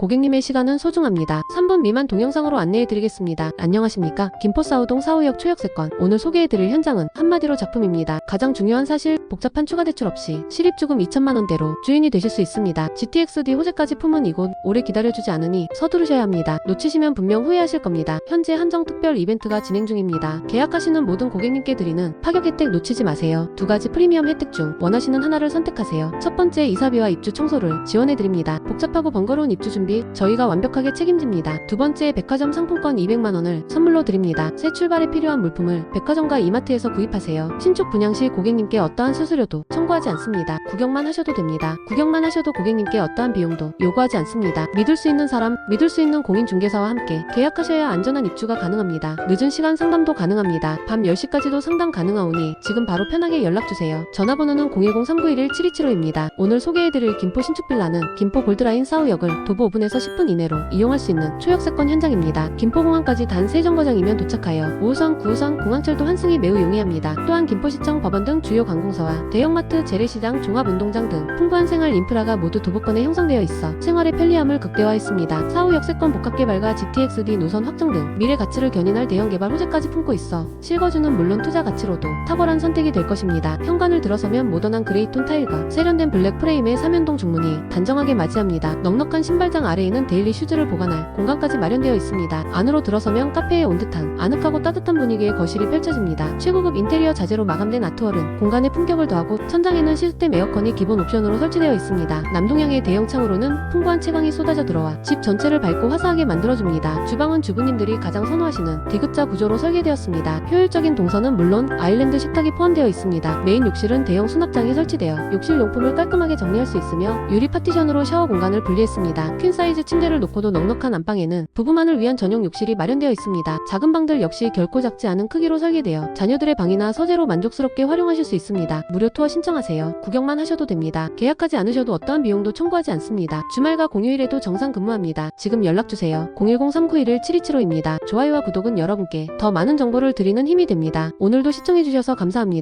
고객님의 시간은 소중합니다. 3분 미만 동영상으로 안내해드리겠습니다. 안녕하십니까? 김포 사우동 사우역 초역세권. 오늘 소개해드릴 현장은 한마디로 작품입니다. 가장 중요한 사실, 복잡한 추가 대출 없이 실입주금 2천만 원대로 주인이 되실 수 있습니다. GTX-D 호재까지 품은 이곳 오래 기다려주지 않으니 서두르셔야 합니다. 놓치시면 분명 후회하실 겁니다. 현재 한정 특별 이벤트가 진행 중입니다. 계약하시는 모든 고객님께 드리는 파격 혜택 놓치지 마세요. 두 가지 프리미엄 혜택 중 원하시는 하나를 선택하세요. 첫 번째 이사비와 입주 청소를 지원해드립니다. 복잡하고 번거로운 입주 준비 저희가 완벽하게 책임집니다. 두 번째 백화점 상품권 200만 원을 선물로 드립니다. 새 출발에 필요한 물품을 백화점과 이마트에서 구입하세요. 신축 분양 시 고객님께 어떠한 수수료도 청구하지 않습니다. 구경만 하셔도 됩니다. 구경만 하셔도 고객님께 어떠한 비용도 요구하지 않습니다. 믿을 수 있는 사람, 믿을 수 있는 공인중개사와 함께 계약하셔야 안전한 입주가 가능합니다. 늦은 시간 상담도 가능합니다. 밤 10시까지도 상담 가능하오니 지금 바로 편하게 연락주세요. 전화번호는 010-3911-7275입니다. 오늘 소개해드릴 김포 신축빌라는 김포 골드라인 사우역을 도보 5분 에서 10분 이내로 이용할 수 있는 초역세권 현장입니다. 김포공항까지 단 3정거장이면 도착하여 5호선, 9호선, 공항철도 환승이 매우 용이합니다. 또한 김포시청 법원 등 주요 관공서와 대형마트, 재래시장, 종합운동장 등 풍부한 생활 인프라가 모두 도보권에 형성되어 있어 생활의 편리함을 극대화했습니다. 사후 역세권 복합개발과 GTX-D 노선 확정 등 미래 가치를 견인할 대형 개발 호재까지 품고 있어 실거주는 물론 투자 가치로도 탁월한 선택이 될 것입니다. 현관을 들어서면 모던한 그레이톤 타일과 세련된 블랙 프레임의 삼연동 중문이 단정하게 맞이합니다. 넉넉한 신발장 아래에는 데일리 슈즈를 보관할 공간까지 마련되어 있습니다. 안으로 들어서면 카페에 온 듯한 아늑하고 따뜻한 분위기의 거실이 펼쳐집니다. 최고급 인테리어 자재로 마감된 아트월은 공간에 품격을 더하고 천장에는 시스템 에어컨이 기본 옵션으로 설치되어 있습니다. 남동향의 대형 창으로는 풍부한 채광이 쏟아져 들어와 집 전체를 밝고 화사하게 만들어줍니다. 주방은 주부님들이 가장 선호하시는 디귿자 구조로 설계되었습니다. 효율적인 동선은 물론 아일랜드 식탁이 포함되어 있습니다. 메인 욕실은 대형 수납장이 설치되어 욕실 용품을 깔끔하게 정리할 수 있으며 유리 파티션으로 샤워 공간을 분리했습니다. 퀸 사이즈 침대를 놓고도 넉넉한 안방에는 부부만을 위한 전용 욕실이 마련되어 있습니다. 작은 방들 역시 결코 작지 않은 크기로 설계되어 자녀들의 방이나 서재로 만족스럽게 활용하실 수 있습니다. 무료 투어 신청하세요. 구경만 하셔도 됩니다. 계약하지 않으셔도 어떠한 비용도 청구하지 않습니다. 주말과 공휴일에도 정상 근무합니다. 지금 연락주세요. 010-3911-7275입니다. 좋아요와 구독은 여러분께 더 많은 정보를 드리는 힘이 됩니다. 오늘도 시청해주셔서 감사합니다.